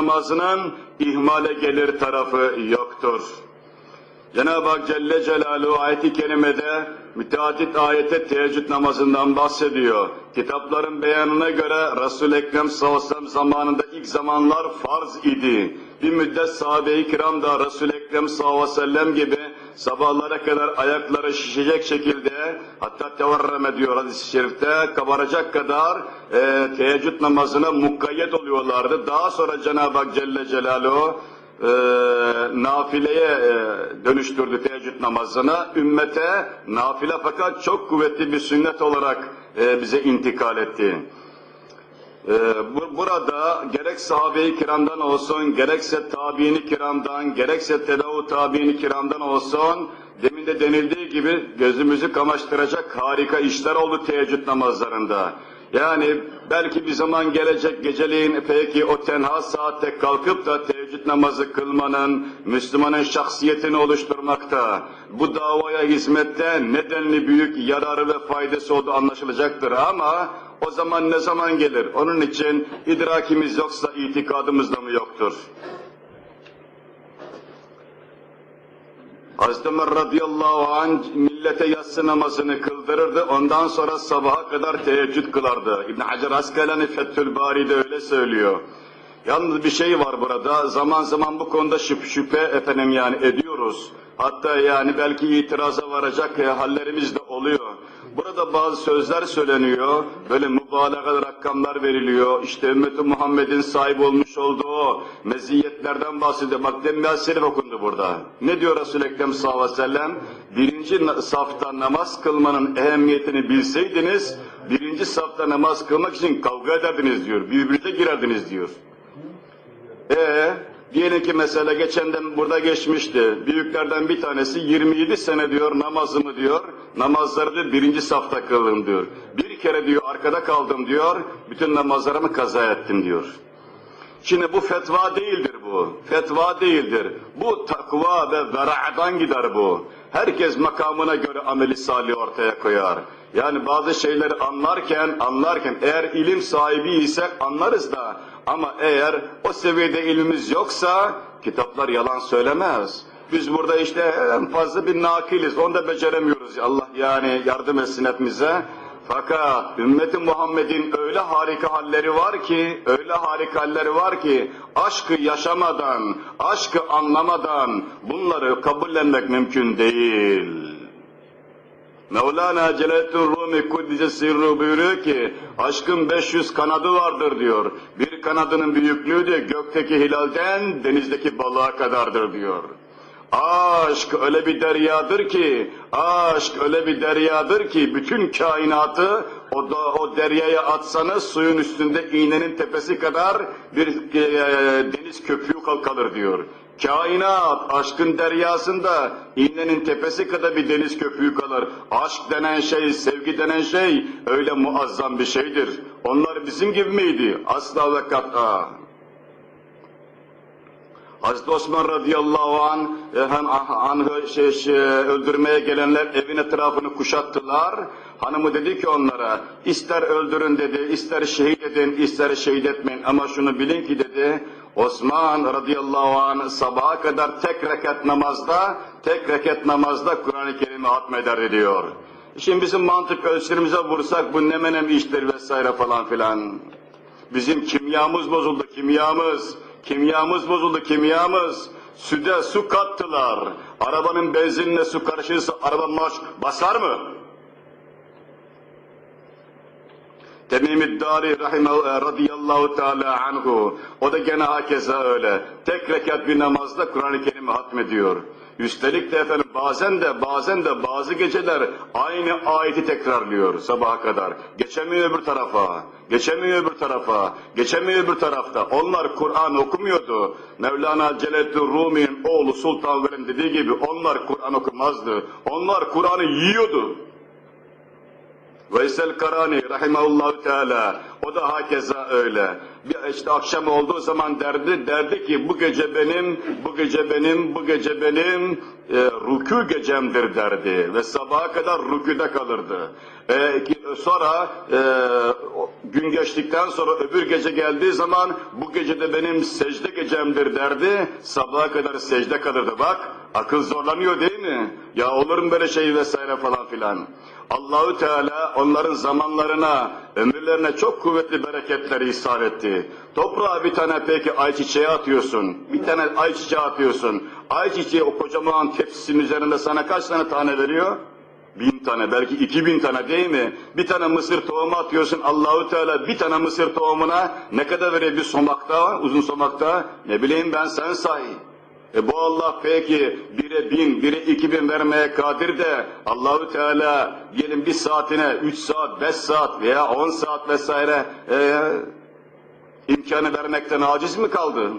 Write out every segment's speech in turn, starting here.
namazının ihmale gelir tarafı yoktur. Cenab-ı Hak Celle Celaluhu ayet-i kerimede müteadit ayette teheccüd namazından bahsediyor. Kitapların beyanına göre Resul-i Ekrem sallallahu zamanında ilk zamanlar farz idi. Bir müddet sahabe-i kiram da Resul-i Ekrem sallallahu gibi sabahlara kadar ayakları şişecek şekilde hatta tevarreme diyor hadis-i şerifte kabaracak kadar e, teheccüd namazına mukayyet oluyorlardı. Daha sonra Cenab-ı Hak Celle Celaluhu e, nafileye e, dönüştürdü teheccüd namazını. Ümmete nafile fakat çok kuvvetli bir sünnet olarak e, bize intikal etti. E, bu, burada gerek sahabe-i kiramdan olsun, gerekse tabiini kiramdan, gerekse tabiini kiramdan olsun, demin de denildiği gibi gözümüzü kamaştıracak harika işler oldu teheccüd namazlarında. Yani belki bir zaman gelecek geceleyin peki o tenha saatte kalkıp da teheccüd namazı kılmanın Müslümanın şahsiyetini oluşturmakta, bu davaya hizmette nedenli büyük yararı ve faydası olduğu anlaşılacaktır ama o zaman ne zaman gelir? Onun için idrakimiz yoksa itikadımız da mı yoktur? Hazreti radıyallahu anh millete yatsı namazını kıldırırdı. Ondan sonra sabaha kadar teheccüd kılardı. İbn Hacer Askalani Fethül Bari'de öyle söylüyor. Yalnız bir şey var burada. Zaman zaman bu konuda şüphe, şüphe efendim yani ediyoruz. Hatta yani belki itiraza varacak hallerimiz de oluyor. Burada bazı sözler söyleniyor, böyle mübalağalı rakamlar veriliyor, işte ümmeti Muhammed'in sahip olmuş olduğu meziyetlerden bahsediyor. Bak demin Şerif okundu burada. Ne diyor Resul-i Ekrem sallallahu aleyhi ve sellem? Birinci safta namaz kılmanın ehemmiyetini bilseydiniz, birinci safta namaz kılmak için kavga ederdiniz diyor, birbirinize girerdiniz diyor. Ee, diyelim ki mesela geçenden burada geçmişti. Büyüklerden bir tanesi 27 sene diyor namazımı diyor, namazları diyor birinci safta kıldım diyor. Bir kere diyor arkada kaldım diyor, bütün namazlarımı kaza ettim diyor. Şimdi bu fetva değildir bu. Fetva değildir. Bu takva ve vera'dan gider bu. Herkes makamına göre ameli salih ortaya koyar. Yani bazı şeyleri anlarken, anlarken eğer ilim sahibi isek anlarız da ama eğer o seviyede ilmimiz yoksa kitaplar yalan söylemez. Biz burada işte en fazla bir nakiliz, onu da beceremiyoruz. Allah yani yardım etsin hepimize. Fakat ümmeti Muhammed'in öyle harika halleri var ki, öyle harika halleri var ki, aşkı yaşamadan, aşkı anlamadan bunları kabullenmek mümkün değil. Mevlana Celaleddin Rumi Kuddise Sirru buyuruyor ki, aşkın 500 kanadı vardır diyor. Bir kanadının büyüklüğü de gökteki hilalden denizdeki balığa kadardır diyor. Aşk öyle bir deryadır ki, aşk öyle bir deryadır ki bütün kainatı o, da, o deryaya atsanız suyun üstünde iğnenin tepesi kadar bir e, deniz köpüğü kalır diyor. Kainat aşkın deryasında iğnenin tepesi kadar bir deniz köpüğü kalır. Aşk denen şey, sevgi denen şey öyle muazzam bir şeydir. Onlar bizim gibi miydi? Asla ve kat'a. Hazreti Osman radıyallahu an, anhı şey, şey, öldürmeye gelenler evin etrafını kuşattılar. Hanımı dedi ki onlara, ister öldürün dedi, ister şehit edin, ister şehit etmeyin ama şunu bilin ki dedi, Osman radıyallahu anh sabaha kadar tek rekat namazda, tek rekat namazda Kur'an-ı Kerim'i hatmeder diyor. Şimdi bizim mantık ölçülerimize vursak bu ne menem iştir vesaire falan filan. Bizim kimyamız bozuldu, kimyamız. Kimyamız bozuldu, kimyamız. Süde su kattılar. Arabanın benzinle su karışırsa araba marş basar mı? Temim-i Dari radıyallahu teala anhu. O da gene hakeza öyle. Tek rekat bir namazda Kur'an-ı Kerim'i hatmediyor. Üstelik de efendim bazen de bazen de bazı geceler aynı ayeti tekrarlıyor sabaha kadar. Geçemiyor öbür tarafa, geçemiyor öbür tarafa, geçemiyor öbür tarafta. Onlar Kur'an okumuyordu. Mevlana Celaleddin Rumi'nin oğlu Sultan Velim dediği gibi onlar Kur'an okumazdı. Onlar Kur'an'ı yiyordu. Veysel Karani rahimahullahu teala o da hakeza öyle. Bir işte akşam olduğu zaman derdi derdi ki bu gece benim, bu gece benim, bu gece benim e, rükû gecemdir derdi ve sabaha kadar rüküde kalırdı. E, sonra e, gün geçtikten sonra öbür gece geldiği zaman bu gece de benim secde gecemdir derdi. Sabaha kadar secde kalırdı. Bak akıl zorlanıyor değil mi? Ya olur mu böyle şey vesaire falan filan. Allahü Teala onların zamanlarına, ömürlerine çok kuvvetli bereketleri ihsan etti. Toprağa bir tane peki ayçiçeği atıyorsun, bir tane ayçiçeği atıyorsun. Ayçiçeği o kocaman tepsinin üzerinde sana kaç tane tane veriyor? Bin tane, belki iki bin tane değil mi? Bir tane mısır tohumu atıyorsun, Allahü Teala bir tane mısır tohumuna ne kadar veriyor bir somakta, uzun somakta? Ne bileyim ben sen say. E bu Allah peki bire bin, bire iki bin vermeye kadir de Allahü Teala diyelim bir saatine üç saat, beş saat veya on saat vesaire e, imkanı vermekten aciz mi kaldı?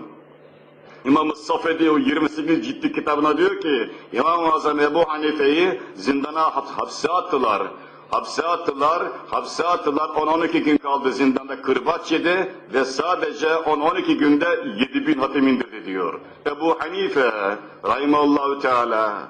İmam-ı Safedi o 28 ciddi kitabına diyor ki İmam-ı Azam Ebu Hanife'yi zindana hap- hapse attılar. Hapse attılar, hapse attılar, 10-12 gün kaldı zindanda kırbaç yedi ve sadece 10-12 günde 7000 hatim indirdi diyor. Ebu Hanife, Rahimahullahu Teala,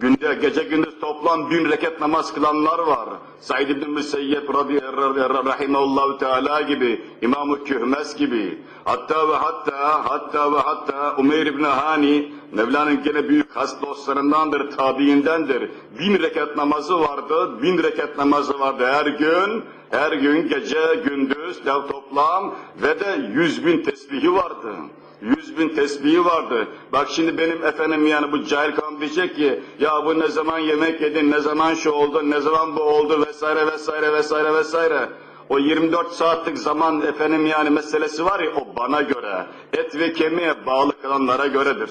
Günde, gece gündüz toplam bin rekat namaz kılanlar var. Said ibn Müseyyep radıyallahu teala gibi, İmam-ı Kühmes gibi. Hatta ve hatta, hatta ve hatta Umeyr ibn Hani, Mevla'nın gene büyük has dostlarındandır, tabiindendir. Bin rekat namazı vardı, bin rekat namazı vardı her gün. Her gün gece gündüz toplam ve de yüz bin tesbihi vardı. Yüz bin tesbihi vardı. Bak şimdi benim efendim yani bu cahil kan diyecek ki ya bu ne zaman yemek yedin, ne zaman şu oldu, ne zaman bu oldu vesaire vesaire vesaire vesaire. O 24 saatlik zaman efendim yani meselesi var ya o bana göre, et ve kemiğe bağlı kalanlara göredir.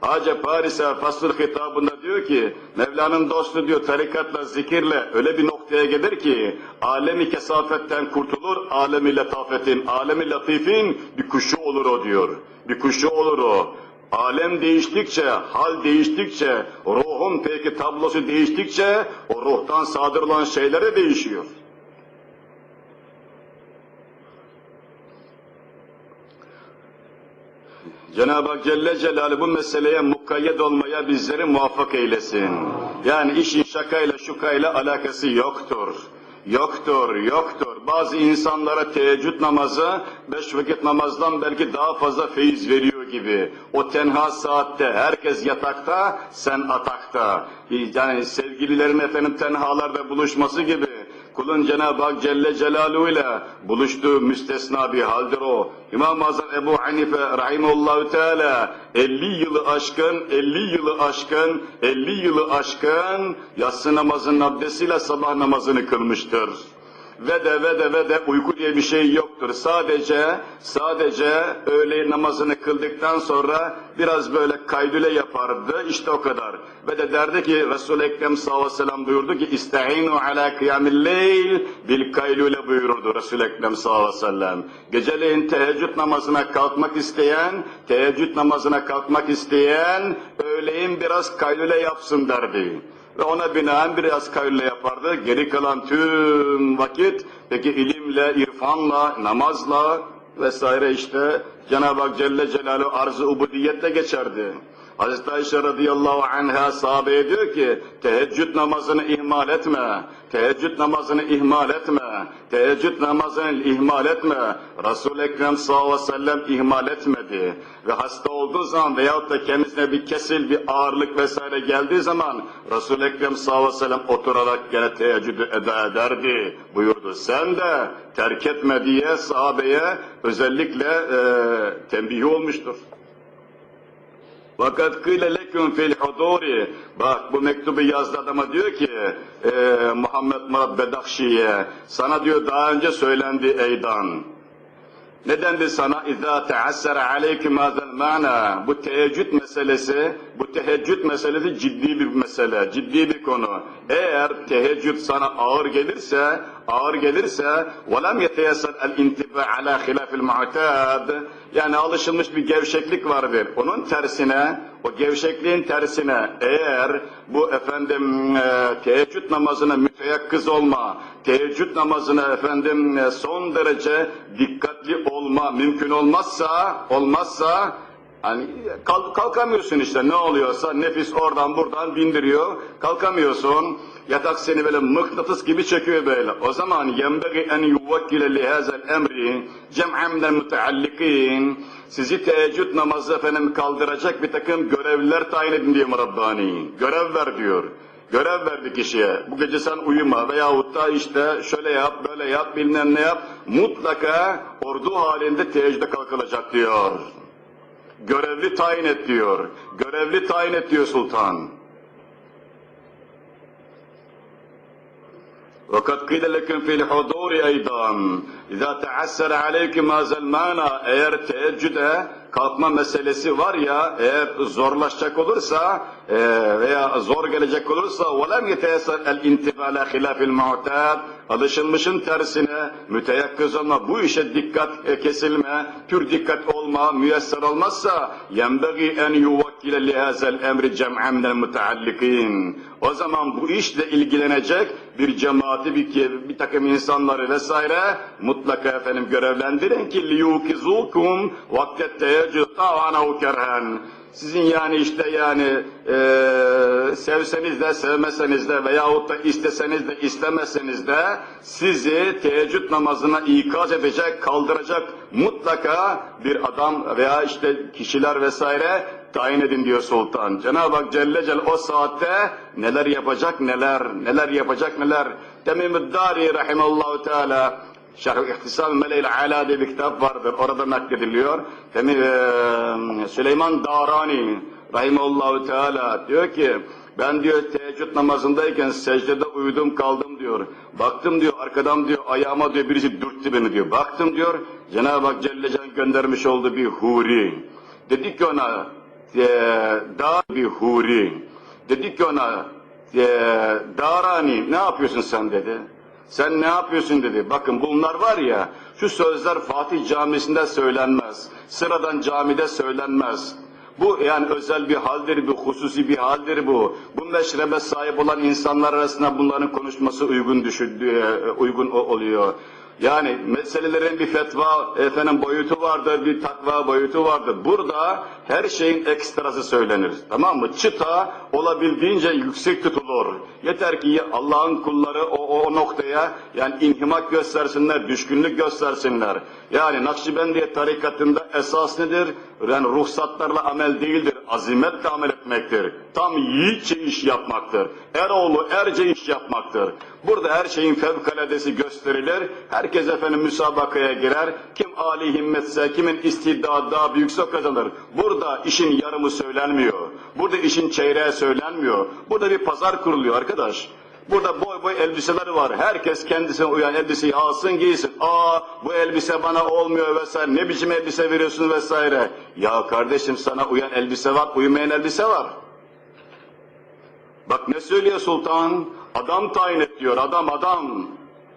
Hacı Paris'e fasıl hitabında diyor ki, Mevla'nın dostu diyor tarikatla, zikirle öyle bir noktaya gelir ki, alemi kesafetten kurtulur, alemi letafetin, alemi latifin bir kuşu olur o diyor. Bir kuşu olur o. Alem değiştikçe, hal değiştikçe, ruhun peki tablosu değiştikçe, o ruhtan sadır olan şeyler de değişiyor. Cenab-ı Hak Celle Celaluhu bu meseleye mukayyet olmaya bizleri muvaffak eylesin. Yani işin şakayla şukayla alakası yoktur. Yoktur, yoktur. Bazı insanlara teheccüd namazı, beş vakit namazdan belki daha fazla feyiz veriyor gibi. O tenha saatte herkes yatakta, sen atakta. Yani sevgililerin efendim tenhalarda buluşması gibi. Kulun Cenab-ı Hak Celle Celaluhu ile buluştuğu müstesna bir haldir o. İmam-ı Azam Ebu Hanife Rahimullahü Teala 50 yılı aşkın, 50 yılı aşkın, 50 yılı aşkın yatsı namazının abdestiyle sabah namazını kılmıştır. Ve de ve de ve de uyku diye bir şey yoktur. Sadece sadece öğle namazını kıldıktan sonra biraz böyle kaydüle yapardı. İşte o kadar. Ve de derdi ki Resul-i Ekrem sallallahu aleyhi ve sellem buyurdu ki İstehinu ala kıyamil leyl bil kaylule buyururdu Resul-i Ekrem sallallahu aleyhi ve sellem. Geceleyin teheccüd namazına kalkmak isteyen, teheccüd namazına kalkmak isteyen öğleyin biraz kaylule yapsın derdi ve ona binaen biraz kayle yapardı. Geri kalan tüm vakit peki ilimle, irfanla, namazla vesaire işte Cenab-ı Hak Celle Celaluhu arz-ı ubudiyette geçerdi. Hazreti Ayşe radıyallahu anha sahabeye diyor ki, teheccüd namazını ihmal etme, teheccüd namazını ihmal etme, teheccüd namazını ihmal etme. Resul-i Ekrem sallallahu aleyhi ve sellem ihmal etmedi. Ve hasta olduğu zaman veyahut da kendisine bir kesil, bir ağırlık vesaire geldiği zaman Resul-i Ekrem sallallahu aleyhi ve sellem oturarak gene teheccüdü eda ederdi buyurdu. Sen de terk etme diye sahabeye özellikle e, tembihi olmuştur. Fakat kıyle leküm fil huduri. Bak bu mektubu yazdı adama diyor ki e, Muhammed Murat Bedakşi'ye sana diyor daha önce söylendi eydan. Ne dendi sana? İzâ teassere aleyküm hâzel mâna. Bu teheccüd meselesi, bu teheccüd meselesi ciddi bir mesele, ciddi bir konu. Eğer teheccüd sana ağır gelirse, ağır gelirse وَلَمْ يَتَيَسَّرْ الْاِنْتِبَى عَلَى خِلَافِ الْمُعْتَادِ yani alışılmış bir gevşeklik vardır. Onun tersine, o gevşekliğin tersine eğer bu efendim e, teheccüd namazına müteyakkız olma, teheccüd namazına efendim e, son derece dikkatli olma mümkün olmazsa, olmazsa Hani kalk- kalkamıyorsun işte ne oluyorsa nefis oradan buradan bindiriyor. Kalkamıyorsun. Yatak seni böyle mıknatıs gibi çekiyor böyle. O zaman yenbegi en yuvakkile lihazel emri cem'en minel müteallikin sizi teheccüd namazı efendim kaldıracak bir takım görevliler tayin edin diyor Rabbani. Görev ver diyor. Görev verdi kişiye. Bu gece sen uyuma veyahut da işte şöyle yap, böyle yap, bilmem ne yap. Mutlaka ordu halinde teheccüde kalkılacak diyor. Görevli tayin et diyor. Görevli tayin et diyor sultan. وقد قيل لكم في الحضور أيضا إذا تعسر عليكم هذا المعنى eğer teheccüde kalkma meselesi var ya eğer zorlaşacak olursa e, veya zor gelecek olursa وَلَمْ يَتَيَسَرْ الْاِنْتِبَى لَا خِلَافِ الْمُعْتَادِ alışılmışın tersine müteyakkız olma, bu işe dikkat e, kesilme, pür dikkat olma müyesser olmazsa yenbegi en yuvakkile lihazel emri cem'en minel müteallikin. O zaman bu işle ilgilenecek bir cemaati, bir, bir takım insanları vesaire mutlaka efendim görevlendirin ki liyukizukum vaktet teheccüd tavanahu kerhen sizin yani işte yani eee sevseniz de sevmeseniz de veyahut da isteseniz de istemeseniz de sizi teheccüd namazına ikaz edecek, kaldıracak mutlaka bir adam veya işte kişiler vesaire tayin edin diyor sultan. Cenab-ı Hak Celle Celle o saatte neler yapacak neler, neler yapacak neler. Temim-i Dari rahimallahu teala Şerh İhtisam Meleğil Ala diye bir kitap vardır. Orada naklediliyor. Temi, e, Süleyman Darani Rahimullahu Teala diyor ki ben diyor teheccüd namazındayken secdede uyudum kaldım diyor. Baktım diyor arkadan diyor ayağıma diyor birisi dürttü beni diyor. Baktım diyor Cenab-ı Hak Celle Can göndermiş olduğu bir huri. Dedi ki ona e, dar bir huri. Dedi ki ona e, Darani ne yapıyorsun sen dedi. Sen ne yapıyorsun dedi. Bakın bunlar var ya, şu sözler Fatih Camisi'nde söylenmez. Sıradan camide söylenmez. Bu yani özel bir haldir, bir hususi bir haldir bu. Bu meşrebe sahip olan insanlar arasında bunların konuşması uygun düşündüğü, uygun oluyor. Yani meselelerin bir fetva efendim boyutu vardır, bir takva boyutu vardır. Burada her şeyin ekstrası söylenir. Tamam mı? Çıta olabildiğince yüksek tutulur. Yeter ki Allah'ın kulları o, o noktaya yani inhimak göstersinler, düşkünlük göstersinler. Yani Nakşibendiye tarikatında esas nedir? Yani ruhsatlarla amel değildir, azimetle amel etmektir. Tam yiğitçe iş yapmaktır. Eroğlu erce iş yapmaktır. Burada her şeyin fevkaladesi gösterilir. Herkes efendim müsabakaya girer. Kim âli himmetse, kimin istiddağı daha büyükse kazanır. Burada işin yarımı söylenmiyor. Burada işin çeyreği söylenmiyor. Burada bir pazar kuruluyor arkadaş. Burada boy boy elbiseler var. Herkes kendisine uyan elbiseyi alsın giysin. Aa bu elbise bana olmuyor vesaire. Ne biçim elbise veriyorsun vesaire. Ya kardeşim sana uyan elbise var, uyumayan elbise var. Bak ne söylüyor sultan? Adam tayin et diyor, adam adam.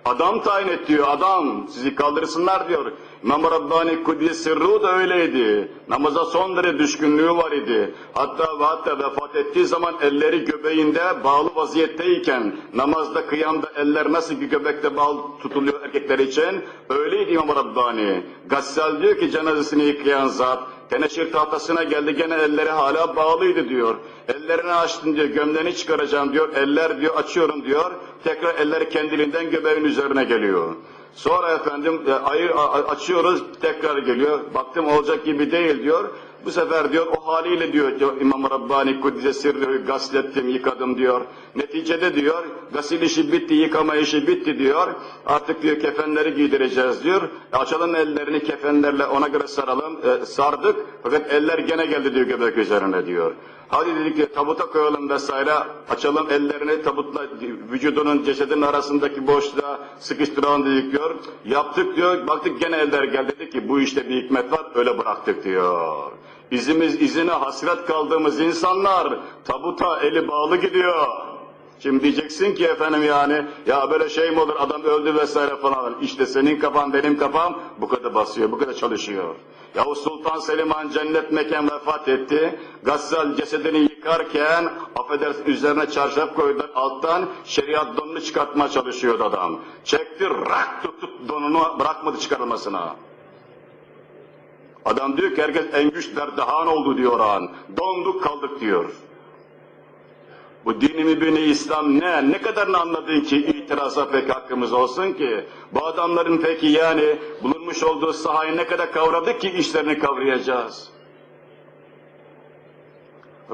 Adam tayin et diyor, adam. Sizi kaldırsınlar diyor. İmam Rabbani Kudüs Sırrı da öyleydi. Namaza son derece düşkünlüğü var idi. Hatta ve hatta vefat ettiği zaman elleri göbeğinde bağlı vaziyetteyken namazda kıyamda eller nasıl ki göbekte bağlı tutuluyor erkekler için öyleydi İmam Rabbani. Gassal diyor ki cenazesini yıkayan zat teneşir tahtasına geldi gene elleri hala bağlıydı diyor. Ellerini açtın diyor gömleğini çıkaracağım diyor. Eller diyor açıyorum diyor. Tekrar eller kendiliğinden göbeğin üzerine geliyor. Sonra efendim e, ayır, açıyoruz tekrar geliyor. Baktım olacak gibi değil diyor. Bu sefer diyor o haliyle diyor İmam Rabbani Kuddise sirri gaslettim yıkadım diyor. Neticede diyor gasil işi bitti yıkama işi bitti diyor. Artık diyor kefenleri giydireceğiz diyor. Açalım ellerini kefenlerle ona göre saralım. E, sardık fakat eller gene geldi diyor göbek üzerine diyor. Hadi dedik ki tabuta koyalım vesaire, açalım ellerini tabutla vücudunun cesedinin arasındaki boşluğa sıkıştıralım dedik diyor. Yaptık diyor, baktık gene eller geldi dedik ki bu işte bir hikmet var, öyle bıraktık diyor. İzimiz izine hasret kaldığımız insanlar tabuta eli bağlı gidiyor. Şimdi diyeceksin ki efendim yani ya böyle şey mi olur adam öldü vesaire falan. İşte senin kafan benim kafam bu kadar basıyor, bu kadar çalışıyor. Yahu Sultan Selim Han cennet mekan vefat etti. Gassal cesedini yıkarken affedersin üzerine çarşaf koydular alttan şeriat donunu çıkartmaya çalışıyordu adam. Çekti rak tutup donunu bırakmadı çıkarılmasına. Adam diyor ki herkes en güçler daha ne oldu diyor an. Donduk kaldık diyor. Bu dini mübini İslam ne? Ne kadarını anladın ki itiraza pek hakkımız olsun ki? Bu adamların peki yani bulunmuş olduğu sahayı ne kadar kavradık ki işlerini kavrayacağız?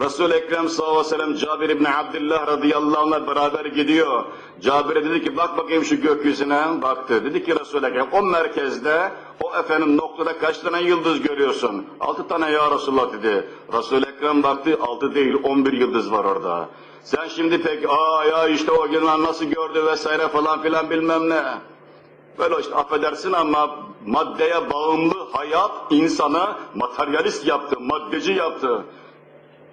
Resul-i Ekrem sallallahu aleyhi ve sellem Cabir İbni Abdullah radıyallahu anh'la beraber gidiyor. Cabir'e dedi ki bak bakayım şu gökyüzüne baktı. Dedi ki Resul-i Ekrem o merkezde o efendim noktada kaç tane yıldız görüyorsun? Altı tane ya Resulullah dedi. Resul-i Ekrem baktı altı değil on bir yıldız var orada. Sen şimdi pek aa ya işte o günler nasıl gördü vesaire falan filan bilmem ne. Böyle işte affedersin ama maddeye bağımlı hayat insanı materyalist yaptı, maddeci yaptı.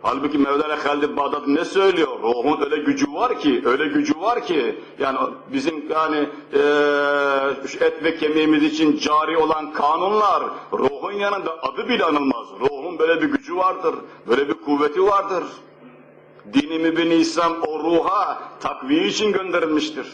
Halbuki Mevlana Halid Bağdat ne söylüyor? Ruhun öyle gücü var ki, öyle gücü var ki, yani bizim yani şu et ve kemiğimiz için cari olan kanunlar, ruhun yanında adı bile anılmaz. Ruhun böyle bir gücü vardır, böyle bir kuvveti vardır. Dini mübin İslam o ruha takviye için gönderilmiştir.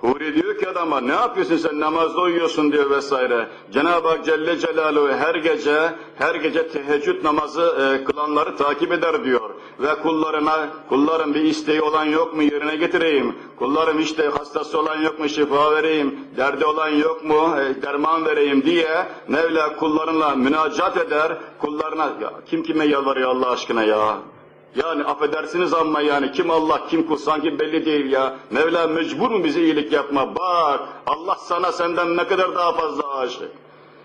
Huri diyor ki adama ne yapıyorsun sen namazda uyuyorsun diyor vesaire. Cenab-ı Hak Celle Celaluhu her gece her gece teheccüd namazı e, kılanları takip eder diyor. Ve kullarına kullarım bir isteği olan yok mu yerine getireyim. Kullarım işte hastası olan yok mu şifa vereyim. Derdi olan yok mu e, derman vereyim diye Mevla kullarına münacat eder. Kullarına ya, kim kime yalvarıyor Allah aşkına ya. Yani affedersiniz ama yani kim Allah kim kul sanki belli değil ya. Mevla mecbur mu bize iyilik yapma? Bak Allah sana senden ne kadar daha fazla aşık.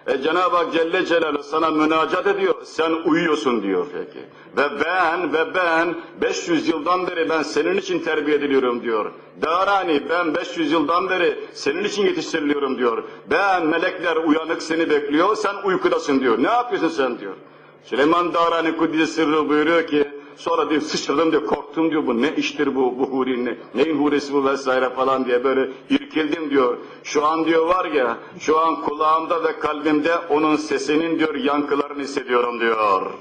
E Cenab-ı Hak Celle Celaluhu sana münacat ediyor. Sen uyuyorsun diyor peki. Ve ben ve ben 500 yıldan beri ben senin için terbiye ediliyorum diyor. Darani ben 500 yıldan beri senin için yetiştiriliyorum diyor. Ben melekler uyanık seni bekliyor sen uykudasın diyor. Ne yapıyorsun sen diyor. Süleyman Darani Kudüs Sırrı buyuruyor ki Sonra diyor sıçradım diyor korktum diyor bu ne iştir bu bu huri ne, neyin hurisi bu vesaire falan diye böyle irkildim diyor. Şu an diyor var ya şu an kulağımda ve kalbimde onun sesinin diyor yankılarını hissediyorum diyor.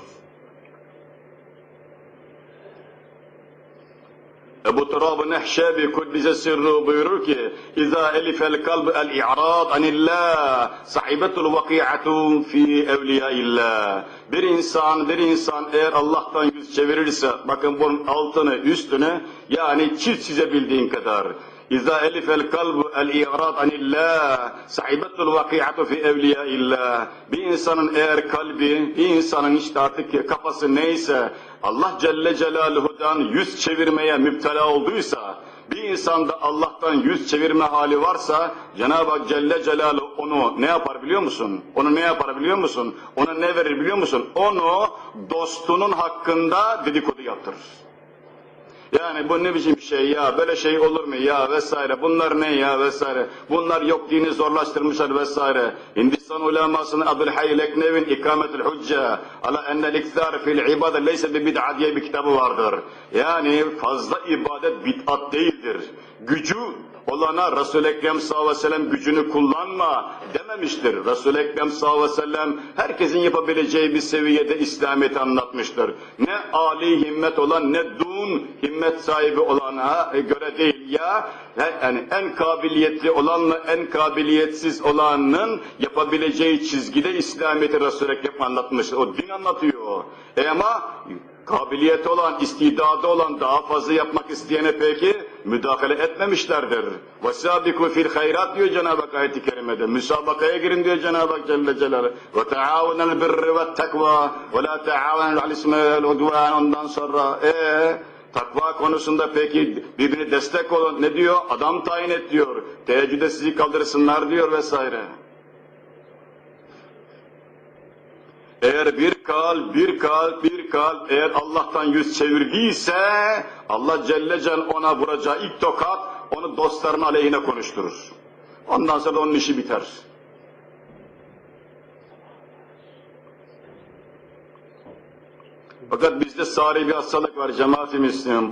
Ebu Turab-ı Nehşebi Kuddise Sirru buyurur ki İzâ elifel kalb el-i'rad anillah sahibetul vaki'atu fi evliyaillah Bir insan, bir insan eğer Allah'tan yüz çevirirse bakın bunun altını, üstünü yani çift çizebildiğin kadar İzâ elifel kalbu el-i'rad anillah sahibetul vaki'atu fi evliyaillah Bir insanın eğer kalbi, bir insanın işte artık kafası neyse Allah Celle Celaluhu'dan yüz çevirmeye müptela olduysa, bir insanda Allah'tan yüz çevirme hali varsa, Cenab-ı Hak Celle Celaluhu onu ne yapar biliyor musun? Onu ne yapar biliyor musun? Ona ne verir biliyor musun? Onu dostunun hakkında dedikodu yaptırır. Yani bu ne biçim şey ya, böyle şey olur mu ya vesaire, bunlar ne ya vesaire, bunlar yok dini zorlaştırmışlar vesaire. Hindistan ulemasının Abdülhayy Leknev'in İkametül Hücce ala ennel iktar fil ibade leyse bi bid'a diye bir kitabı vardır. Yani fazla ibadet bid'at değildir. Gücü olana Resul-i Ekrem sallallahu aleyhi ve sellem gücünü kullanma dememiştir. Resul-i Ekrem sallallahu aleyhi ve sellem herkesin yapabileceği bir seviyede İslamiyet'i anlatmıştır. Ne âli himmet olan ne dun himmet sahibi olana göre değil ya yani en kabiliyetli olanla en kabiliyetsiz olanın yapabileceği çizgide İslamiyet'i Resul-i Ekrem anlatmıştır. O din anlatıyor. E ama kabiliyeti olan, istidadı olan, daha fazla yapmak isteyene peki müdahale etmemişlerdir. وَسَابِكُوا fil hayrat diyor Cenab-ı Hak ayet-i kerimede. Müsabakaya girin diyor Cenab-ı Hak Celle Celaluhu. وَتَعَاوَنَ الْبِرِّ وَالتَّقْوَى وَلَا تَعَاوَنَ الْعِسْمِ وَالْعُدْوَانِ Ondan sonra eee Takva konusunda peki birbirine destek olun. Ne diyor? Adam tayin et diyor. Teheccüde sizi kaldırsınlar diyor vesaire. Eğer bir kalp, bir kalp, bir kalp eğer Allah'tan yüz çevirdiyse Allah Celle Celle ona vuracağı ilk tokat onu dostların aleyhine konuşturur. Ondan sonra onun işi biter. Fakat bizde sari bir hastalık var cemaat-i.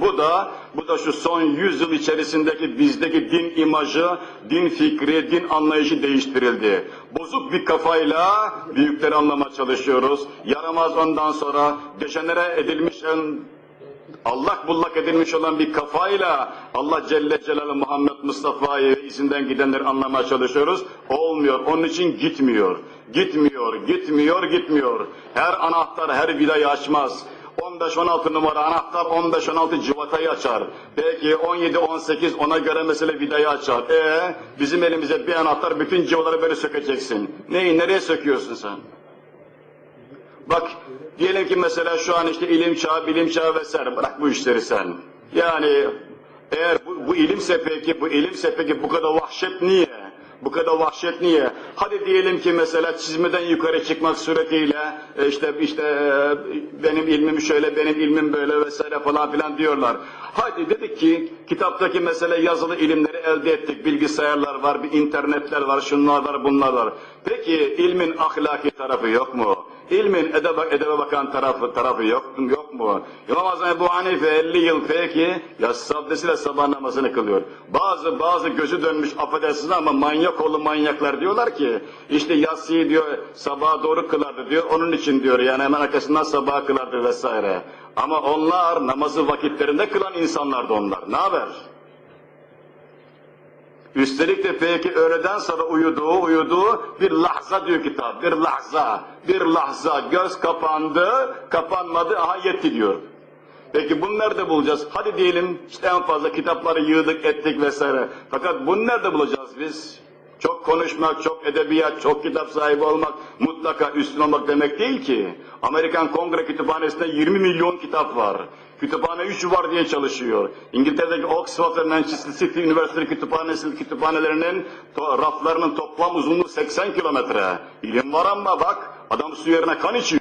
Bu da, bu da şu son yüz yıl içerisindeki bizdeki din imajı, din fikri, din anlayışı değiştirildi. Bozuk bir kafayla büyükleri anlamaya çalışıyoruz. Yaramaz ondan sonra dejenere edilmiş en allak bullak edilmiş olan bir kafayla Allah Celle Celaluhu Muhammed Mustafa'yı izinden gidenleri anlamaya çalışıyoruz. Olmuyor. Onun için gitmiyor. Gitmiyor, gitmiyor, gitmiyor. Her anahtar her vidayı açmaz. 15-16 numara anahtar 15-16 civatayı açar. Peki 17-18 ona göre mesela vidayı açar. E bizim elimize bir anahtar bütün civaları böyle sökeceksin. Neyi nereye söküyorsun sen? Bak diyelim ki mesela şu an işte ilim çağı, bilim çağı vesaire bırak bu işleri sen. Yani eğer bu, bu ilimse peki, bu ilimse peki bu kadar vahşet niye? Bu kadar vahşet niye? Hadi diyelim ki mesela çizmeden yukarı çıkmak suretiyle e, işte işte e, benim ilmim şöyle, benim ilmim böyle vesaire falan filan diyorlar. Hadi dedik ki kitaptaki mesele yazılı ilimleri elde ettik. Bilgisayarlar var, bir internetler var, şunlar var, bunlar var. Peki ilmin ahlaki tarafı yok mu? İlmin edebe, edebe bakan tarafı tarafı yok, yok mu? İmam Azam Ebu Hanife 50 yıl peki yas abdestiyle sabah namazını kılıyor. Bazı bazı gözü dönmüş affedersiniz ama manyak oğlu manyaklar diyorlar ki işte yatsıyı diyor sabaha doğru kılardı diyor. Onun için diyor yani hemen arkasından sabaha kılardı vesaire. Ama onlar namazı vakitlerinde kılan insanlardı onlar. Ne haber? Üstelik de peki öğleden sonra uyuduğu uyuduğu bir lahza diyor kitap. Bir lahza, bir lahza. Göz kapandı, kapanmadı, aha yetti diyor. Peki bunu nerede bulacağız? Hadi diyelim işte en fazla kitapları yığdık ettik vesaire. Fakat bunu nerede bulacağız biz? Çok konuşmak, çok edebiyat, çok kitap sahibi olmak mutlaka üstün olmak demek değil ki. Amerikan Kongre Kütüphanesi'nde 20 milyon kitap var. Kütüphane 3 var diye çalışıyor. İngiltere'deki Oxford ve Manchester City Üniversitesi kütüphanesi kütüphanelerinin to raflarının toplam uzunluğu 80 kilometre. İlim var ama bak adam su yerine kan içiyor.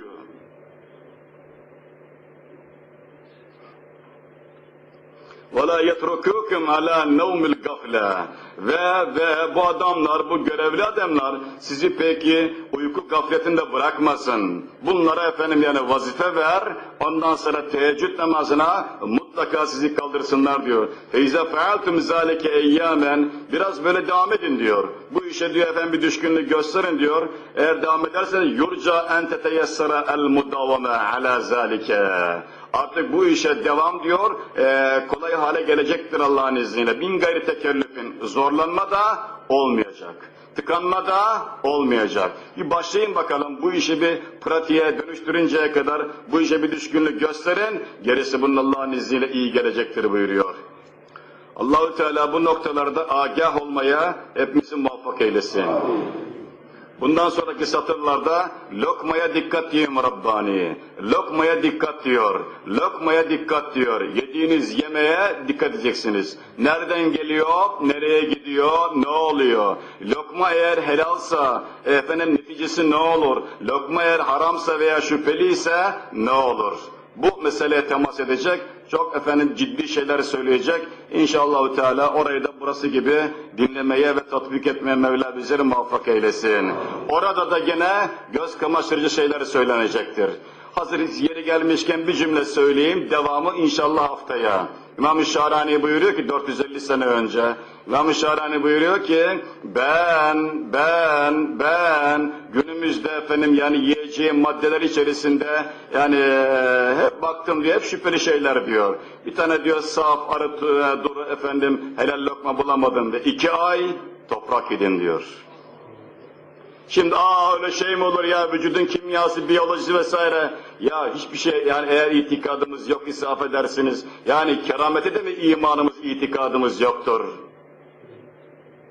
وَلَا يَتْرُكُكُمْ عَلَى نَوْمِ الْغَفْلَةِ Ve ve bu adamlar, bu görevli adamlar sizi peki uyku gafletinde bırakmasın. Bunlara efendim yani vazife ver, ondan sonra teheccüd namazına mutlaka sizi kaldırsınlar diyor. فَاِذَا فَعَلْتُمْ ذَٰلِكَ اَيَّامًا Biraz böyle devam edin diyor. Bu işe diyor efendim bir düşkünlük gösterin diyor. Eğer devam ederseniz yurca en teteyessara el mudavame ala zalike. Artık bu işe devam diyor, e, kolay hale gelecektir Allah'ın izniyle. Bin gayri tekellüfün zorlanma da olmayacak. Tıkanma da olmayacak. Bir başlayın bakalım bu işi bir pratiğe dönüştürünceye kadar bu işe bir düşkünlük gösterin. Gerisi bunun Allah'ın izniyle iyi gelecektir buyuruyor. Allahü Teala bu noktalarda agah olmaya hepimizi muvaffak eylesin. Bundan sonraki satırlarda lokmaya dikkat diyeyim Rabbani. Lokmaya dikkat diyor. Lokmaya dikkat diyor. Yediğiniz yemeğe dikkat edeceksiniz. Nereden geliyor, nereye gidiyor, ne oluyor? Lokma eğer helalsa, efendim neticesi ne olur? Lokma eğer haramsa veya şüpheliyse ne olur? Bu meseleye temas edecek, çok efendim ciddi şeyler söyleyecek. İnşallah Teala orayı da burası gibi dinlemeye ve tatbik etmeye Mevla bizleri muvaffak eylesin. Orada da gene göz kamaştırıcı şeyler söylenecektir. Hazır yeri gelmişken bir cümle söyleyeyim, devamı inşallah haftaya. İmam-ı Şahrani buyuruyor ki 450 sene önce, İmam-ı Şahrani buyuruyor ki ben, ben, ben günümüzde efendim yani yiyeceğim maddeler içerisinde yani e, hep baktım diyor, hep şüpheli şeyler diyor. Bir tane diyor saf, arı, duru efendim helal lokma bulamadım diyor. İki ay toprak yedin diyor. Şimdi aa öyle şey mi olur ya vücudun kimyası, biyolojisi vesaire. Ya hiçbir şey yani eğer itikadımız yok ise affedersiniz. Yani keramete de mi imanımız, itikadımız yoktur?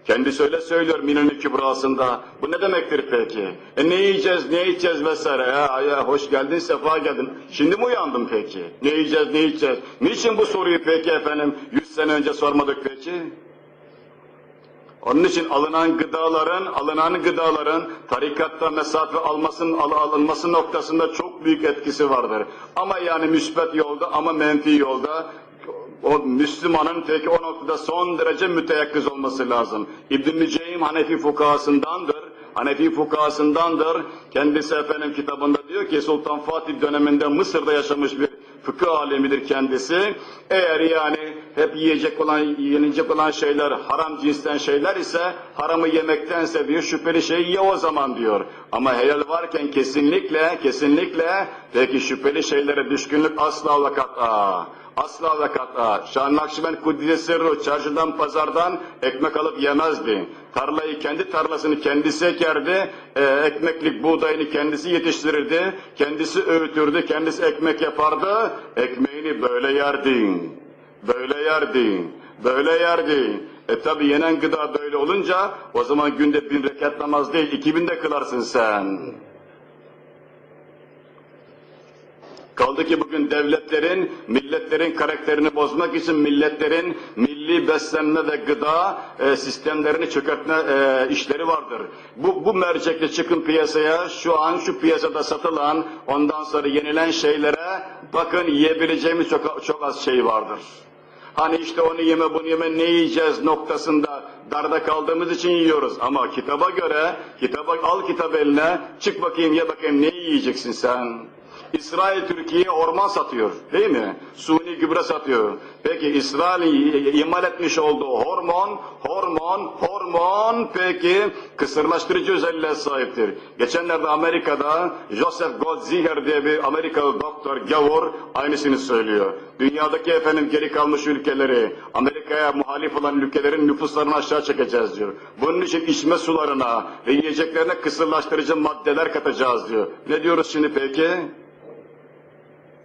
Kendisi öyle söylüyor Minönü Kübrası'nda. Bu ne demektir peki? E ne yiyeceğiz, ne içeceğiz vesaire. Ya, ya hoş geldin, sefa geldin. Şimdi mi uyandın peki? Ne yiyeceğiz, ne içeceğiz? Niçin bu soruyu peki efendim 100 sene önce sormadık peki? Onun için alınan gıdaların, alınan gıdaların tarikatta mesafe almasının, al, alınması noktasında çok büyük etkisi vardır. Ama yani müsbet yolda ama menfi yolda o Müslümanın peki o noktada son derece müteyakkız olması lazım. İbn-i Müceym Hanefi fukahasındandır. Hanefi fukahasındandır. Kendisi efendim kitabında diyor ki Sultan Fatih döneminde Mısır'da yaşamış bir fıkıh alemidir kendisi. Eğer yani hep yiyecek olan, yenilecek olan şeyler haram cinsten şeyler ise haramı yemektense diyor şüpheli şey ye o zaman diyor. Ama helal varken kesinlikle, kesinlikle peki şüpheli şeylere düşkünlük asla ve. Asla ve kata. Şah Nakşibend Kuddise Sırrı çarşıdan pazardan ekmek alıp yemezdi. Tarlayı kendi tarlasını kendisi ekerdi, e, ekmeklik buğdayını kendisi yetiştirirdi, kendisi öğütürdü, kendisi ekmek yapardı, ekmeğini böyle yerdi, böyle yerdi, böyle yerdi. E tabi yenen gıda böyle olunca o zaman günde bin rekat namaz değil, iki bin de kılarsın sen. Kaldı ki bugün devletlerin, milletlerin karakterini bozmak için milletlerin milli beslenme ve gıda e, sistemlerini çökertme e, işleri vardır. Bu, bu mercekle çıkın piyasaya, şu an şu piyasada satılan, ondan sonra yenilen şeylere bakın yiyebileceğimiz çok, çok az şey vardır. Hani işte onu yeme bunu yeme ne yiyeceğiz noktasında darda kaldığımız için yiyoruz. Ama kitaba göre, kitaba al kitap eline, çık bakayım ye bakayım ne yiyeceksin sen? İsrail Türkiye'ye orman satıyor değil mi? Suni gübre satıyor. Peki İsrail'in imal etmiş olduğu hormon, hormon, hormon peki kısırlaştırıcı özelliğe sahiptir. Geçenlerde Amerika'da Joseph Goldziher diye bir Amerikalı doktor, gavur aynısını söylüyor. Dünyadaki efendim geri kalmış ülkeleri, Amerika'ya muhalif olan ülkelerin nüfuslarını aşağı çekeceğiz diyor. Bunun için içme sularına ve yiyeceklerine kısırlaştırıcı maddeler katacağız diyor. Ne diyoruz şimdi peki?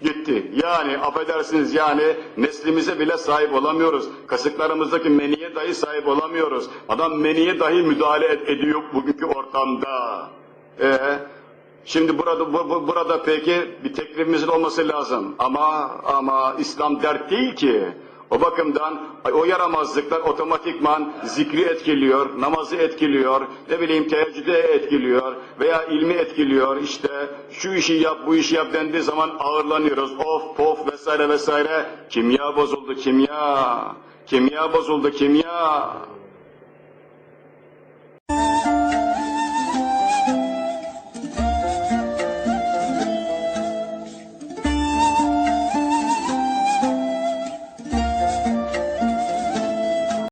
Gitti. Yani affedersiniz yani neslimize bile sahip olamıyoruz. Kasıklarımızdaki meniye dahi sahip olamıyoruz. Adam meniye dahi müdahale ed- ediyor bugünkü ortamda. Ee, şimdi burada bu, bu- burada peki bir teklifimizin olması lazım. Ama ama İslam dert değil ki. O bakımdan o yaramazlıklar otomatikman zikri etkiliyor, namazı etkiliyor, ne bileyim teheccüde etkiliyor veya ilmi etkiliyor. İşte şu işi yap, bu işi yap dendiği zaman ağırlanıyoruz. Of, pof vesaire vesaire. Kimya bozuldu, kimya. Kimya bozuldu, kimya.